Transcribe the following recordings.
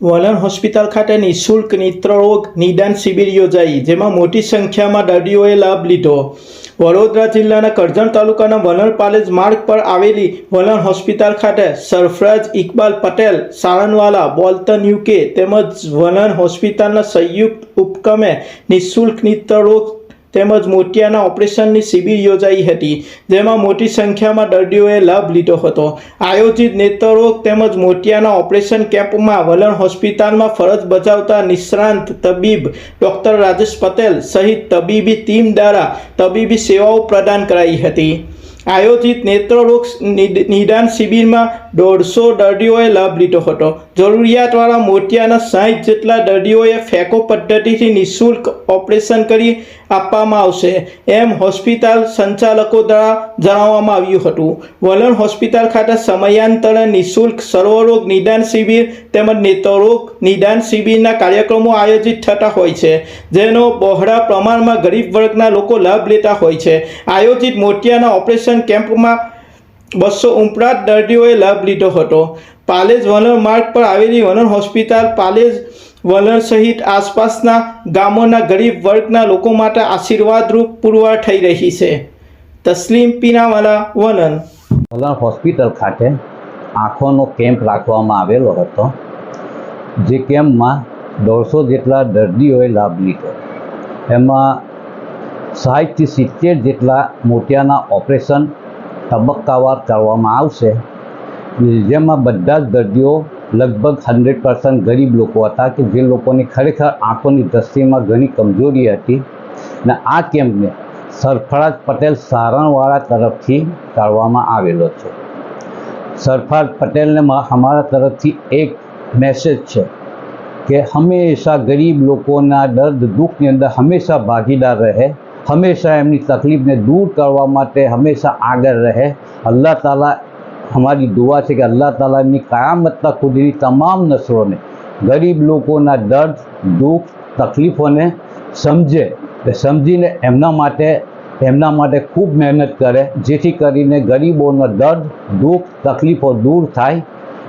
વલણ હોસ્પિટલ ખાતે નિઃશુલ્ક નેત્રરોગ નિદાન શિબિર યોજાઈ, જેમાં મોટી સંખ્યામાં દર્દીઓએ લાભ લીધો. વડોદરા જિલ્લાના કરજણ તાલુકાના વલણ પાલેજ માર્ગ પર આવેલી વલણ હોસ્પિટલ ખાતે સરફરાજ ઇકબાલ પટેલ સાળનવાલા બોલ્ટન યુકે તેમજ વલણ હોસ્પિટલના સંયુક્ત ઉપક્રમે નિઃશુલ્ક નેત્રરોગ તેમજ મોતિયાના ઓપરેશનની શિબિર યોજાઈ હતી, જેમાં મોટી સંખ્યામાં દર્દીઓએ લાભ લીધો હતો. આયોજિત નેત્રરોગ તેમજ મોતિયાના ઓપરેશન કેમ્પમાં વલણ હોસ્પિટલમાં ફરજ બજાવતા નિષ્ણાંત તબીબ ડૉક્ટર રાજેશ પટેલ સહિત તબીબી ટીમ દ્વારા તબીબી સેવાઓ પ્રદાન કરાઈ હતી. આયોજિત નેત્રરોગ નિદ- નિદાન શિબિરમાં દોઢસો દર્દીઓએ લાભ લીધો હતો. જરૂરિયાતવાળા મોતિયાના સાહીઠ જેટલા દર્દીઓએ ફેકો પદ્ધતિથી નિઃશુલ્ક ઓપરેશન કરી આપવામાં આવશે એમ હોસ્પિટલ સંચાલકો દ્વારા જણાવવામાં આવ્યું હતું. વલણ હોસ્પિટલ ખાતે સમયાંતરે નિઃશુલ્ક સર્વરોગ નિદાન શિબિર તેમજ નેત્રરોગ નિદાન શિબિરના કાર્યક્રમો આયોજિત થતા હોય છે, જેનો બહોળા પ્રમાણમાં ગરીબ વર્ગના લોકો લાભ લેતા હોય છે. આયોજિત મોતિયાના ઓપરેશન કેમ્પમાં બસો ઉપરાંત દર્દીઓએ લાભ લીધો હતો. પાલેજ વલણ માર્ગ પર આવેલી વલણ હોસ્પિટલ પાલેજ વલણ સહિત આસપાસના ગામોના ગરીબ વર્ગના લોકો માટે આશીર્વાદરૂપ પુરવાર થઈ રહી છે. તસ્લીમ પીનાવાલા વલણ વલણ હોસ્પિટલ ખાતે આંખોનો કેમ્પ રાખવામાં આવેલો હતો, જે કેમ્પમાં દોઢસો જેટલા દર્દીઓએ લાભ લીધો. એમાં સાઠથી સિત્તેર જેટલા મોતિયાના ઓપરેશન તબક્કાવાર કરવામાં આવશે. જેમાં બધા જ દર્દીઓ લગભગ હંડ્રેડ પર્સન્ટ ગરીબ લોકો હતા કે જે લોકોની ખરેખર આંખોની દ્રષ્ટિમાં ઘણી કમજોરી હતી ને આ કેમ્પને સરફરાજ પટેલ સારણવાળા તરફથી કાઢવામાં આવેલો છે. સરફરાજ પટેલને અમારા તરફથી એક મેસેજ છે કે હંમેશા ગરીબ લોકોના દર્દ દુઃખની અંદર હંમેશા ભાગીદાર રહે હંમેશા એમની તકલીફને દૂર કરવા માટે હંમેશા આગળ રહે. અલ્લાહ તાલા અમારી દુઆ છે કે અલ્લાહ તાલાની કયામતના ખુદની તમામ નસરોને, ગરીબ લોકોના દર્દ, દુઃખ, તકલીફોને સમજે સમજીને એમના માટે એમના માટે ખૂબ મહેનત કરે, જેથી કરીને ગરીબોનો દર્દ, દુઃખ, તકલીફો દૂર થાય.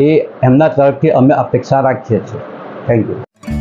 એ એમના તરફથી અમે અપેક્ષા રાખીએ છીએ. Thank you